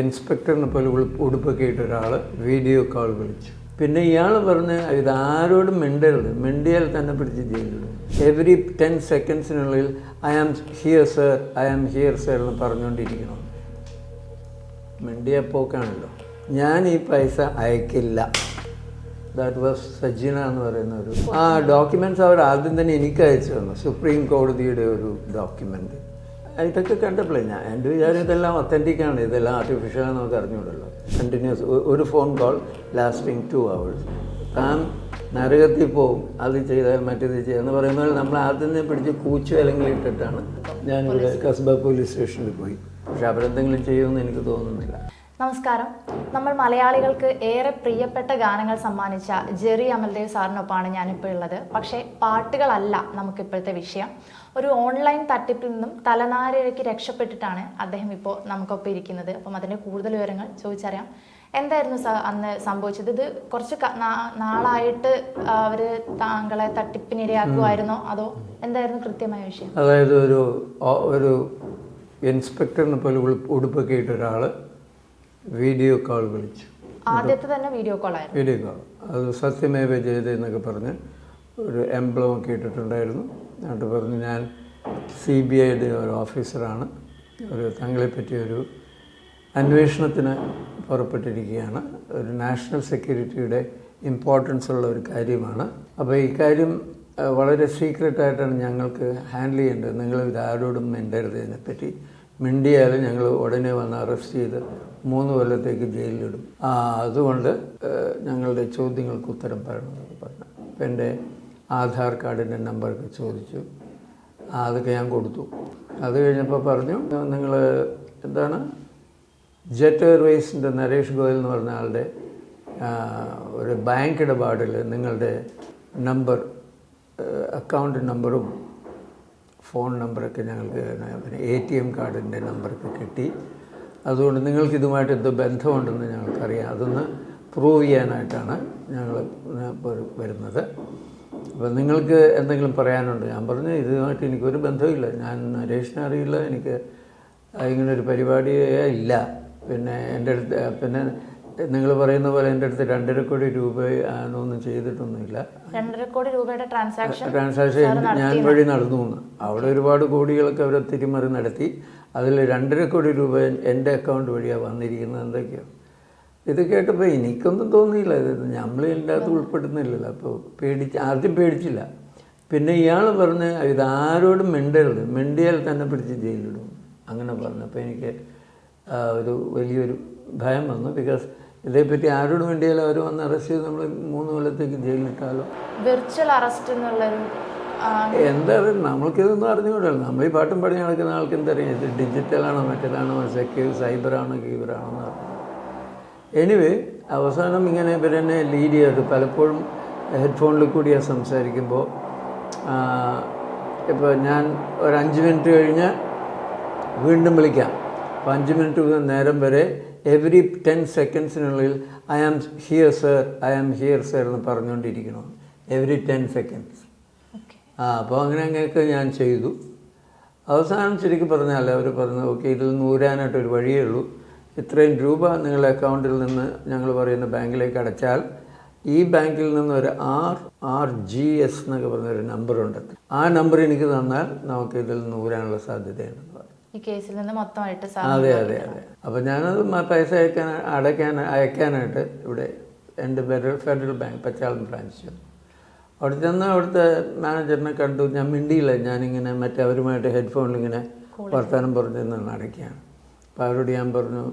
ഇൻസ്പെക്ടറിനെ പോലെ ഉടുപ്പൊക്കെ ഇട്ട ഒരാൾ വീഡിയോ കോൾ വിളിച്ചു. പിന്നെ ഇയാൾ പറഞ്ഞ് ഇത് ആരോടും മിണ്ടരുത്. മിണ്ടിയാൽ തന്നെ പിടിച്ച് ജയിലിടും every ten സെക്കൻഡ്സിനുള്ളിൽ I am here sir I am here sir എന്ന് പറഞ്ഞുകൊണ്ടിരിക്കണം മിണ്ടിയ പോക്കാണല്ലോ. ഞാൻ ഈ പൈസ അയക്കില്ല. ദാറ്റ് വാസ് സജീന എന്ന് പറയുന്ന ഒരു ആ ഡോക്യുമെന്റ്സ് അവർ ആദ്യം തന്നെ എനിക്ക് അയച്ചു തന്നു. സുപ്രീം കോടതിയുടെ ഒരു ഡോക്യുമെന്റ് ഇതൊക്കെ കണ്ടപ്പോഴേ ഞാൻ എന്റെ വിചാരം ഇതെല്ലാം ഒത്തന്റിക് ആണ്. ഇതെല്ലാം ആർട്ടിഫിഷ്യൽ നമുക്ക് അറിഞ്ഞുകൂടല്ലോ. കണ്ടിന്യൂസ് ഒരു phone call lasting two hours താൻ നരകത്തിൽ പോവും. അത് ചെയ്താൽ മറ്റേത് ചെയ്യുക എന്ന് പറയുന്നത് നമ്മൾ ആദ്യം തന്നെ പിടിച്ച് കൂച്ചു അല്ലെങ്കിൽ ഇട്ടിട്ടാണ് ഞാനിവിടെ കസ്ബ പോലീസ് സ്റ്റേഷനിൽ പോയി. പക്ഷെ അവരെന്തെങ്കിലും ചെയ്യുമെന്ന് എനിക്ക് തോന്നുന്നില്ല. നമസ്കാരം. നമ്മൾ മലയാളികൾക്ക് ഏറെ പ്രിയപ്പെട്ട ഗാനങ്ങൾ സമ്മാനിച്ച ജെറി അമൽദേവ് സാറിനൊപ്പമാണ് ഞാനിപ്പോൾ ഉള്ളത്. പക്ഷേ പാട്ടുകളല്ല നമുക്കിപ്പോഴത്തെ വിഷയം. ഒരു ഓൺലൈൻ തട്ടിപ്പിൽ നിന്നും തലനാരിഴയ്ക്ക് രക്ഷപ്പെട്ടിട്ടാണ് അദ്ദേഹം ഇപ്പോൾ നമുക്കൊപ്പം ഇരിക്കുന്നത്. അപ്പം അതിന്റെ കൂടുതൽ വിവരങ്ങൾ ചോദിച്ചറിയാം. എന്തായിരുന്നു അന്ന് സംഭവിച്ചത്? ഇത് കുറച്ച് നാളായിട്ട് അവർ താങ്കളെ തട്ടിപ്പിനിരയാക്കുമായിരുന്നോ അതോ എന്തായിരുന്നു കൃത്യമായ വിഷയം? അതായത് ഒരു ഒരു ഇൻസ്പെക്ടറിനെ പോലെ ഉടുപ്പൊക്കെ ഇട്ട ഒരാൾ വീഡിയോ കോൾ വിളിച്ചു. ആദ്യത്തെ തന്നെ വീഡിയോ കോൾ ആയിരുന്നു. Video call. അത് സത്യമേവ ജയത എന്നൊക്കെ പറഞ്ഞ് ഒരു എംബ്ലം ഒക്കെ ഇട്ടിട്ടുണ്ടായിരുന്നു. എന്നിട്ട് പറഞ്ഞു ഞാൻ സി ബി ഐയുടെ ഒരു ഓഫീസറാണ്. ഒരു തങ്ങളെ പറ്റിയൊരു അന്വേഷണത്തിന് പുറപ്പെട്ടിരിക്കുകയാണ്. ഒരു നാഷണൽ സെക്യൂരിറ്റിയുടെ ഇമ്പോർട്ടൻസ് ഉള്ള ഒരു കാര്യമാണ്. അപ്പോൾ ഈ കാര്യം വളരെ സീക്രട്ടായിട്ടാണ് ഞങ്ങൾക്ക് ഹാൻഡിൽ ചെയ്യേണ്ടത്. നിങ്ങൾ ഇത് ആരോടും മിണ്ടരുത് ഇതിനെപ്പറ്റി. മിണ്ടിയാൽ ഞങ്ങൾ ഉടനെ വന്ന് അറസ്റ്റ് ചെയ്ത് മൂന്ന് കൊല്ലത്തേക്ക് ജയിലിലിടും. അതുകൊണ്ട് ഞങ്ങളുടെ ചോദ്യങ്ങൾക്ക് ഉത്തരം പറയണമെന്ന് പറഞ്ഞു. അപ്പം എന്റെ ആധാർ കാർഡിന്റെ നമ്പറൊക്കെ ചോദിച്ചു. അതൊക്കെ ഞാൻ കൊടുത്തു. അത് കഴിഞ്ഞപ്പോൾ പറഞ്ഞു നിങ്ങൾ എന്താണ് ജെറ്റ് എയർവേസിന്റെ നരേഷ് ഗോയൽ എന്ന് പറഞ്ഞ ആളുടെ ഒരു ബാങ്ക് ഇടപാടിൽ നിങ്ങളുടെ നമ്പർ അക്കൗണ്ട് നമ്പറും ഫോൺ നമ്പറൊക്കെ ഞങ്ങൾക്ക് എ ടി എം കാർഡിന്റെ നമ്പറൊക്കെ കിട്ടി. അതുകൊണ്ട് നിങ്ങൾക്ക് ഇതുമായിട്ട് എന്തോ ബന്ധമുണ്ടെന്ന് ഞങ്ങൾക്കറിയാം. അതൊന്ന് പ്രൂവ് ചെയ്യാനായിട്ടാണ് ഞങ്ങൾ വരുന്നത്. അപ്പോൾ നിങ്ങൾക്ക് എന്തെങ്കിലും പറയാനുണ്ട്? ഞാൻ പറഞ്ഞു ഇതുമായിട്ട് എനിക്കൊരു ബന്ധമില്ല ഞാൻ നരേഷിനെ അറിയില്ല എനിക്ക് ഇങ്ങനൊരു പരിപാടിയേ ഇല്ല. പിന്നെ എന്റെ അടുത്ത് പിന്നെ നിങ്ങൾ പറയുന്ന പോലെ എന്റെ അടുത്ത് രണ്ടര കോടി രൂപ ഒന്നും ചെയ്തിട്ടൊന്നുമില്ല. രണ്ടര കോടി രൂപയുടെ ട്രാൻസാക്ഷൻ ട്രാൻസാക്ഷൻ ഞാൻ വഴി നടന്നു എന്ന് അവിടെ ഒരുപാട് കോടികളൊക്കെ അവർ തിരിമറി നടത്തി. അതിൽ രണ്ടര കോടി രൂപ എന്റെ അക്കൗണ്ട് വഴിയാണ് വന്നിരിക്കുന്നത്. എന്തൊക്കെയോ. ഇത് കേട്ടപ്പോൾ എനിക്കൊന്നും തോന്നിയില്ല. ഇത് നമ്മൾ ഇതിന്റെ അകത്ത് ഉൾപ്പെടുന്നില്ലല്ലോ. അപ്പോൾ പേടിച്ച് ആദ്യം പേടിച്ചില്ല. പിന്നെ ഇയാൾ പറഞ്ഞ് ഇതാരോടും മിണ്ടരുത്. മിണ്ടിയാൽ തന്നെ പിടിച്ച് ജയിലിടും. അങ്ങനെ പറഞ്ഞു. അപ്പോൾ എനിക്ക് ഒരു വലിയൊരു ഭയം വന്നു. ബിക്കോസ് ഇതേപ്പറ്റി ആരോട് വേണ്ടിയാലും അവർ വന്ന് അറസ്റ്റ് ചെയ്ത് നമ്മൾ മൂന്ന് കൊല്ലത്തേക്ക് ജയിലിലിട്ടാലോ വിർച്വൽ അറസ്റ്റ് എന്നുള്ളൊരു എന്താ നമ്മൾക്കിതൊന്നും അറിഞ്ഞുകൂടല്ലോ. നമ്മൾ ഈ പാട്ടും പാടി നടക്കുന്ന ആൾക്ക് എന്തറിയാം ഇത് ഡിജിറ്റലാണോ മറ്റേതാണോ? സെക്യൂർ സൈബറാണോ കീബറാണോ എന്ന് അറിയാം എനിവേ അവസാനം ഇങ്ങനെ ഇവരെന്നെ ലീഡ് ചെയ്തത് പലപ്പോഴും ഹെഡ്ഫോണിൽ കൂടിയാണ് സംസാരിക്കുമ്പോൾ ഇപ്പോൾ ഞാൻ ഒരു അഞ്ച് മിനിറ്റ് കഴിഞ്ഞ് വീണ്ടും വിളിക്കാം. അപ്പോൾ അഞ്ച് മിനിറ്റ് നേരം വരെ every ten സെക്കൻഡ്സിനുള്ളിൽ I am here sir I am here sir എന്ന് പറഞ്ഞുകൊണ്ടിരിക്കണം എവറി ടെൻ സെക്കൻഡ്സ് ആ അപ്പോൾ അങ്ങനെ അങ്ങനെയൊക്കെ ഞാൻ ചെയ്തു. അവസാനം ശരിക്കും പറഞ്ഞാൽ അവർ പറഞ്ഞു ഓക്കെ ഇതിൽ നൂരാനായിട്ട് ഒരു വഴിയേ ഉള്ളൂ. ഇത്രയും രൂപ നിങ്ങളുടെ അക്കൗണ്ടിൽ നിന്ന് ഞങ്ങൾ പറയുന്ന ബാങ്കിലേക്ക് അടച്ചാൽ ഈ ബാങ്കിൽ നിന്ന് ഒരു ആർ ആർ ജി എസ് എന്നൊക്കെ പറഞ്ഞൊരു നമ്പറുണ്ട്. ആ നമ്പർ എനിക്ക് തന്നാൽ നമുക്ക് ഇതിൽ നൂരാനുള്ള സാധ്യതയുണ്ടെന്ന് പറഞ്ഞു. ഈ കേസിൽ നിന്ന് മൊത്തമായിട്ട് അതെ അതെ അതെ. അപ്പോൾ ഞാനത് പൈസ അയക്കാൻ അടയ്ക്കാൻ അയക്കാനായിട്ട് ഇവിടെ എന്റെ Federal Federal Bank Pachalam branch അവിടെ ചെന്ന് അവിടുത്തെ മാനേജറിനെ കണ്ടു. ഞാൻ മിണ്ടിയില്ല. ഞാനിങ്ങനെ മറ്റേ അവരുമായിട്ട് ഹെഡ്ഫോണിൽ ഇങ്ങനെ വർത്താനം പറഞ്ഞു നിന്ന് അടയ്ക്കുകയാണ്. അപ്പോൾ അവരോട് ഞാൻ പറഞ്ഞു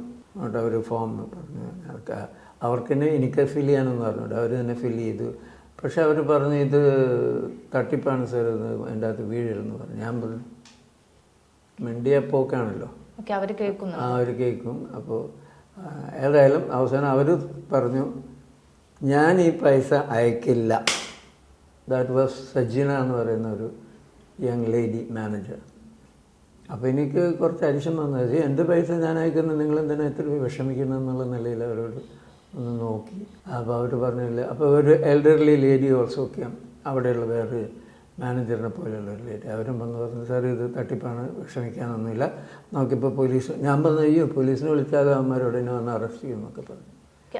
അവർ ഫോം പറഞ്ഞു അവർക്ക് അവർക്ക് തന്നെ എനിക്ക് ഫിൽ ചെയ്യാനെന്ന് പറഞ്ഞു അവർ തന്നെ ഫിൽ ചെയ്തു. പക്ഷെ അവർ പറഞ്ഞു ഇത് തട്ടിപ്പാണ് സാർ ഇത് എന്റെ അകത്ത് വീഴരുതെന്ന് പറഞ്ഞു. ഞാൻ പറഞ്ഞു മിണ്ടിയ പോക്കാണല്ലോ. അവർ കേൾക്കും ആ അവർ കേൾക്കും. അപ്പോൾ ഏതായാലും അവസാനം അവർ പറഞ്ഞു ഞാൻ ഈ പൈസ അയക്കില്ല. ദാറ്റ് വാസ് സജീന എന്ന് പറയുന്ന ഒരു യങ് ലേഡി മാനേജർ അപ്പോൾ എനിക്ക് കുറച്ച് അരിശം വന്നത് എന്റെ പൈസ ഞാൻ അയക്കുന്നത് നിങ്ങൾ എന്തിനാ എത്ര വിഷമിക്കുന്നു? എന്നുള്ള നിലയിൽ അവരോട് ഒന്ന് നോക്കി. അപ്പോൾ അവർ പറഞ്ഞില്ല അപ്പോൾ ഒരു എൽഡർലി ലേഡി ഓൾസോ ഒക്കെ അവിടെയുള്ള വേറെ മാനേജറിനെ പോലെയുള്ള ഒരു ലേഡി അവരും വന്ന് പറഞ്ഞു സാർ ഇത് തട്ടിപ്പാണ് വിഷമിക്കാനൊന്നുമില്ല. നമുക്കിപ്പോൾ പോലീസ് ഞാൻ പറഞ്ഞു അയ്യോ പോലീസിനെ വിളിച്ചാൽ അവന്മാരോട് എന്നെ വന്ന് അറസ്റ്റ് ചെയ്യും എന്നൊക്കെ പറഞ്ഞു.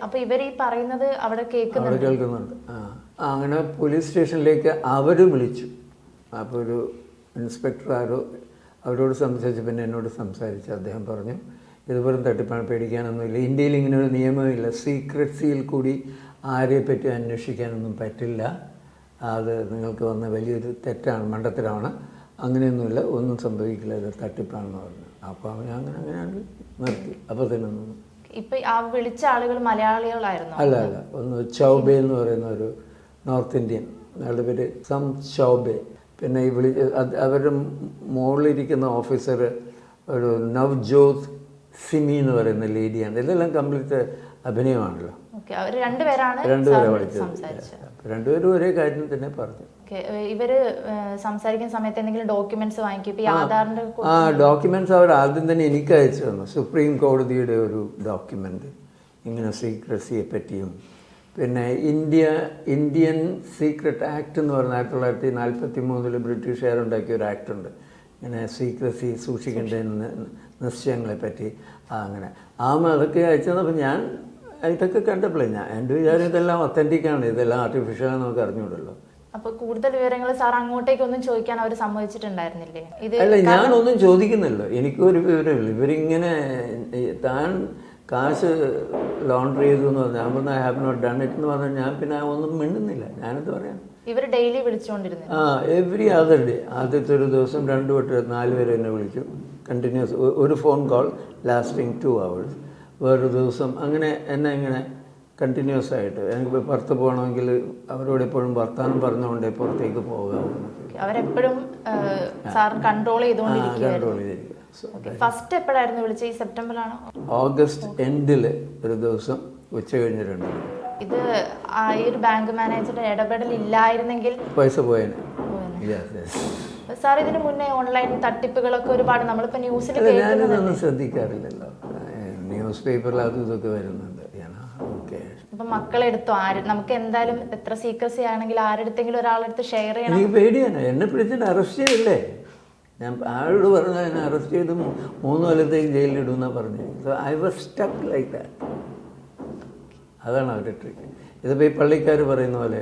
അപ്പോൾ ഇവർ ഈ പറയുന്നത് അവിടെ കേൾക്കുന്നുണ്ട്. അവിടെ കേൾക്കുന്നുണ്ട്. ആ ആ, അങ്ങനെ പോലീസ് സ്റ്റേഷനിലേക്ക് അവർ വിളിച്ചു. അപ്പോൾ ഒരു ഇൻസ്പെക്ടർ ആരോ അവരോട് സംസാരിച്ച് പിന്നെ എന്നോട് സംസാരിച്ച് അദ്ദേഹം പറഞ്ഞു ഇതുപോലെ തട്ടിപ്പാണ് പേടിക്കാനൊന്നുമില്ല. ഇന്ത്യയിൽ ഇങ്ങനെ ഒരു നിയമമില്ല. സീക്രട്സിയിൽ കൂടി ആരെ പറ്റി അന്വേഷിക്കാനൊന്നും പറ്റില്ല. അത് നിങ്ങൾക്ക് വന്ന വലിയൊരു തെറ്റാണ് മണ്ടത്തരമാണ്. അങ്ങനെയൊന്നുമില്ല. ഒന്നും സംഭവിക്കില്ല. ഇത് തട്ടിപ്പാണെന്ന് പറഞ്ഞു. അപ്പോൾ അവൻ അങ്ങനെ അങ്ങനെയാണ് നിർത്തി. അപ്പോൾ തന്നെ ഇപ്പൊ ആ വിളിച്ച ആളുകൾ മലയാളികളായിരുന്നു. അല്ല അല്ല. ഒന്ന് ചൗബെ എന്ന് പറയുന്ന ഒരു നോർത്ത് ഇന്ത്യൻ. അയാളുടെ പേര് സം ചൗബെ. പിന്നെ ഈ വിളി അവരുടെ മുകളിലിരിക്കുന്ന ഓഫീസർ ഒരു നവ്ജോത് സിമി എന്ന് പറയുന്ന ലേഡിയാണ്. ഇതെല്ലാം കംപ്ലീറ്റ് അഭിനയമാണല്ലോ. രണ്ടുപേരാണ് രണ്ടുപേരെ വിളിച്ചത് രണ്ടുപേരും ഒരേ കാര്യം തന്നെ പറഞ്ഞു. ഇവർ സംസാരിക്കുന്ന സമയത്ത് എന്തെങ്കിലും ഡോക്യുമെന്റ്സ് വാങ്ങിക്കും? ആ ഡോക്യുമെന്റ്സ് അവർ ആദ്യം തന്നെ എനിക്ക് അയച്ചു തന്നു. സുപ്രീം കോടതിയുടെ ഒരു ഡോക്യുമെന്റ്. ഇങ്ങനെ സീക്രസിയെ പറ്റിയും പിന്നെ ഇന്ത്യ ഇന്ത്യൻ സീക്രട്ട് ആക്ട് എന്ന് പറഞ്ഞ ആയിരത്തി തൊള്ളായിരത്തി നാൽപ്പത്തി മൂന്നിൽ ബ്രിട്ടീഷുകാരുണ്ടാക്കിയ ഒരു ആക്ട് ഉണ്ട്. ഇങ്ങനെ സീക്രസി സൂക്ഷിക്കേണ്ട നിശ്ചയങ്ങളെ പറ്റി. അങ്ങനെ. ആ അതൊക്കെ അയച്ചു തന്നപ്പോൾ ഞാൻ ഇതൊക്കെ കണ്ടപ്പോഴേ ഞാൻ എന്റെ വിചാരം ഇതെല്ലാം ഒത്തന്റിക്കാണ് ഇതെല്ലാം ആർട്ടിഫിഷ്യൽ ആണ് നമുക്ക് അറിഞ്ഞുകൂടല്ലോ അപ്പൊ കൂടുതൽ വിവരങ്ങൾ സാർ അങ്ങോട്ടേക്കൊന്നും ചോദിക്കാൻ അവർ സമ്മതിച്ചിട്ടുണ്ടായിരുന്നില്ലേ? ഇത് അല്ല ഞാനൊന്നും ചോദിക്കുന്നില്ല. എനിക്കൊരു വിവരമില്ല. ഇവരിങ്ങനെ താൻ കാശ് ലോണ്ടറി ചെയ്തു എന്ന് പറഞ്ഞാൽ ഞാൻ പറഞ്ഞു I have not done it എന്ന് പറഞ്ഞാൽ ഞാൻ പിന്നെ ഒന്നും മിണ്ടുന്നില്ല. ഞാനെന്ത് പറയാം? ഇവർ ഡെയിലി വിളിച്ചുകൊണ്ടിരുന്നു ആ എവറി അതർ ഡേ ആദ്യത്തെ ഒരു ദിവസം രണ്ട് തൊട്ട് നാല് പേര് എന്നെ വിളിച്ചു. കണ്ടിന്യൂസ് ഒരു phone call lasting two hours വേറൊരു ദിവസം അങ്ങനെ എന്നെ ഇങ്ങനെ കണ്ടിന്യൂസ് ആയിട്ട്. എനിക്ക് പുറത്ത് പോകണമെങ്കിൽ അവരോട് എപ്പോഴും വർത്താനം പറഞ്ഞുകൊണ്ടേ പുറത്തേക്ക് പോകാവുന്നു അവരെപ്പോഴും കൺട്രോൾ ചെയ്തുകൊണ്ടിരിക്കും ഫസ്റ്റ് എപ്പോഴായിരുന്നു വിളിച്ചത്? ഈ സെപ്റ്റംബറിലാണോ? ഓഗസ്റ്റ് എൻഡിൽ ഒരു ദിവസം ഉച്ച കഴിഞ്ഞിട്ടുണ്ട് ഇത് ആ ഈ ഒരു ബാങ്ക് മാനേജറുടെ ഇടപെടൽ ഇല്ലായിരുന്നെങ്കിൽ പൈസ പോയേനെ. സാർ ഇതിന് മുന്നേ ഓൺലൈൻ തട്ടിപ്പുകളൊക്കെ ഒരുപാട് നമ്മളിപ്പോ ന്യൂസിൽ ഞാനിതൊന്നും ശ്രദ്ധിക്കാറില്ലല്ലോ. ന്യൂസ് പേപ്പറിൽ അതും ഇതൊക്കെ വരുന്നുണ്ട്. ഇപ്പൊ മക്കളെടുത്തോ? ആര് നമുക്ക് എന്തായാലും എത്ര സീക്രസി ആണെങ്കിൽ ആരെടുത്തെങ്കിലും ഒരാളെടുത്ത് ഷെയർ ചെയ്യണം. എനിക്ക് പേടിയാണ്. എന്നെ പിടിച്ചിട്ട് അറസ്റ്റ് ചെയ്തില്ലേ ഞാൻ ആരോട് പറഞ്ഞു എന്നെ അറസ്റ്റ് ചെയ്ത് മൂന്ന് കൊല്ലത്തേക്ക് ജയിലിലിടുമെന്നാണ് പറഞ്ഞു. So I was stuck like that അതാണ് അവരുടെ ട്രിക്ക് ഇതിപ്പോൾ ഈ പള്ളിക്കാർ പറയുന്ന പോലെ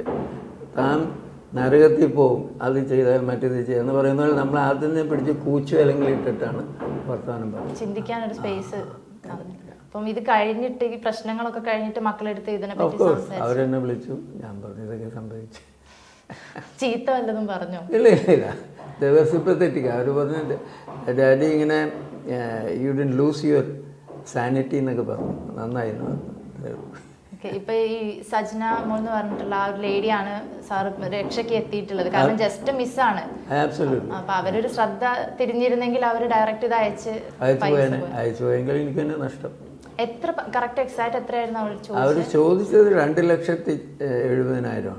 താൻ നരകത്തിൽ പോവും അത് ചെയ്താൽ മറ്റേത് ചെയ്യുക എന്ന് പറയുന്ന പോലെ നമ്മൾ ആദ്യം തന്നെ പിടിച്ച് കൂച്ചു അല്ലെങ്കിൽ ഇട്ടിട്ടാണ് വർത്തമാനം പറയുന്നത്. ചിന്തിക്കാൻ ഒരു സ്പേസ് അപ്പം ഇത് കഴിഞ്ഞിട്ട് ഈ പ്രശ്നങ്ങളൊക്കെ കഴിഞ്ഞിട്ട് മക്കളെടുത്ത് ഇതിനെ പറ്റി അവരെന്നെ വിളിച്ചു. ഞാൻ പറഞ്ഞു ഇതൊക്കെ സംഭവിച്ചു. ചീത്ത വല്ലതും പറഞ്ഞു? ഇല്ല ഇല്ല. ഇല്ല ദിവസിപ്പത്തെറ്റിക്ക അവർ പറഞ്ഞു ഡാഡി ഇങ്ങനെ you didn't lose your sanity എന്നൊക്കെ പറഞ്ഞു. നന്നായി എന്ന് പറഞ്ഞു ഇപ്പൊ ഈ സജ്ന മോൾ എന്ന് പറഞ്ഞിട്ടുള്ള ആ ഒരു ലേഡിയാണ് സാർ രക്ഷയ്ക്ക് എത്തിയിട്ടുള്ളത്. കാരണം ജസ്റ്റ് മിസ്സാണ്. ആണ് അപ്പൊ അവരൊരു ശ്രദ്ധ തിരിഞ്ഞിരുന്നെങ്കിൽ അവർ ഡയറക്റ്റ് ഇത് അയച്ച് അയച്ചു പോയെങ്കിൽ എനിക്ക് തന്നെ നഷ്ടം. എത്ര കറക്റ്റ് എക്സാക്ട് എത്രയായിരുന്നു അവൾ അവർ ചോദിച്ചത് രണ്ട് ലക്ഷത്തി എഴുപതിനായിരം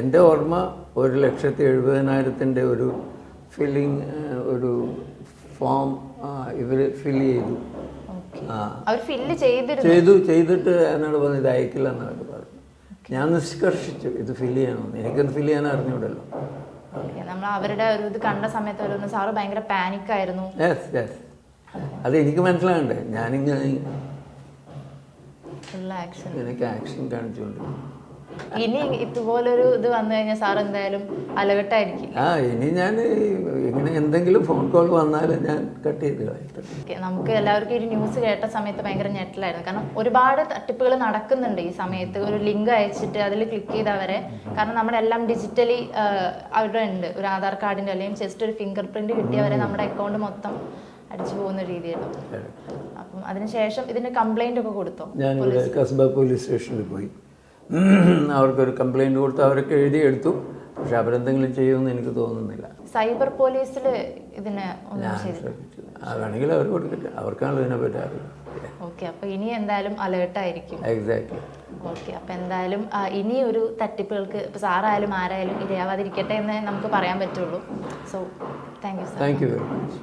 എന്റെ ഓർമ്മ ഒരു ലക്ഷത്തി എഴുപതിനായിരത്തിന്റെ ഒരു ഫില്ലിങ് ഒരു ഫോം ഇവർ ഫില്ല് ചെയ്തു. അവർ ഫില്ല് ചെയ്തിരുന്നു. ചെയ്തു ചെയ്തിട്ട് എന്നോട് പറഞ്ഞു ഇത് അയക്കില്ല എന്നൊക്കെ പറഞ്ഞു. ഞാൻ നിഷ്കർഷിച്ചു ഇത് ഫില്ല് ചെയ്യണമെന്ന്. എനിക്കത് ഫില്ല് ചെയ്യാൻ അറിഞ്ഞൂടല്ലോ. നമ്മൾ അവരുടെ ഒരു ഇത് കണ്ട സമയത്ത് അവരൊന്ന് സാറ് ഭയങ്കര പാനിക് ആയിരുന്നു. യെസ് യെസ് അത് എനിക്ക് മനസ്സിലാകണ്ടേ. ഞാനിങ്ങനെ ഫുൾ ആക്ഷൻ എനിക്ക് ആക്ഷൻ കാണിച്ചുകൊണ്ട് ഇനി ഇതുപോലൊരു ഇത് വന്നു കഴിഞ്ഞാൽ സാർ എന്തായാലും അലകട്ടായിരിക്കും ആ ഇനി ഞാൻ ഇങ്ങനെ എന്തെങ്കിലും ഫോൺ കോൾ വന്നാൽ ഞാൻ കട്ട് ചെയ്ത് നമുക്ക് എല്ലാവർക്കും ഈ ന്യൂസ് കേട്ട സമയത്ത് ഭയങ്കര ഞെട്ടലായിരുന്നു. കാരണം ഒരുപാട് തട്ടിപ്പുകൾ നടക്കുന്നുണ്ട് ഈ സമയത്ത്. ഒരു ലിങ്ക് അയച്ചിട്ട് അതിൽ ക്ലിക്ക് ചെയ്തവരെ കാരണം നമ്മുടെ എല്ലാം ഡിജിറ്റലി അവിടെ ഉണ്ട്. ഒരു ആധാർ കാർഡിന്റെ അല്ലെങ്കിൽ ജസ്റ്റ് ഒരു ഫിംഗർ പ്രിന്റ് കിട്ടിയവരെ നമ്മുടെ അക്കൗണ്ട് മൊത്തം. അടിച്ചു പോകുന്ന രീതിയാണ് അപ്പം അതിനുശേഷം ഇതിന്റെ കംപ്ലൈന്റ് ഒക്കെ കൊടുത്തോ? ഞാൻ കസ്ബ പോലീസ് സ്റ്റേഷനിൽ പോയി. അവർക്കൊരു കംപ്ലൈന്റ് കൊടുത്ത് അവരൊക്കെ എഴുതിയെടുത്തു പക്ഷെ അവരെന്തെങ്കിലും ചെയ്യുമെന്ന് എനിക്ക് തോന്നുന്നില്ല. സൈബർ പോലീസിൽ ഇതിന് അവർ കൊടുക്കില്ല അവർക്കാണല്ലോ ഇതിനെ പറ്റാറ് ഓക്കെ അപ്പോൾ ഇനി എന്തായാലും അലേർട്ട് ആയിരിക്കും. എക്സാക്ട്ലി ഓക്കെ അപ്പോൾ എന്തായാലും ഇനി ഒരു തട്ടിപ്പുകൾക്ക് ഇപ്പോൾ സാറായാലും ആരായാലും ഇരയാവാതിരിക്കട്ടെ എന്ന് നമുക്ക് പറയാൻ പറ്റുള്ളൂ. So thank you sir thank you very much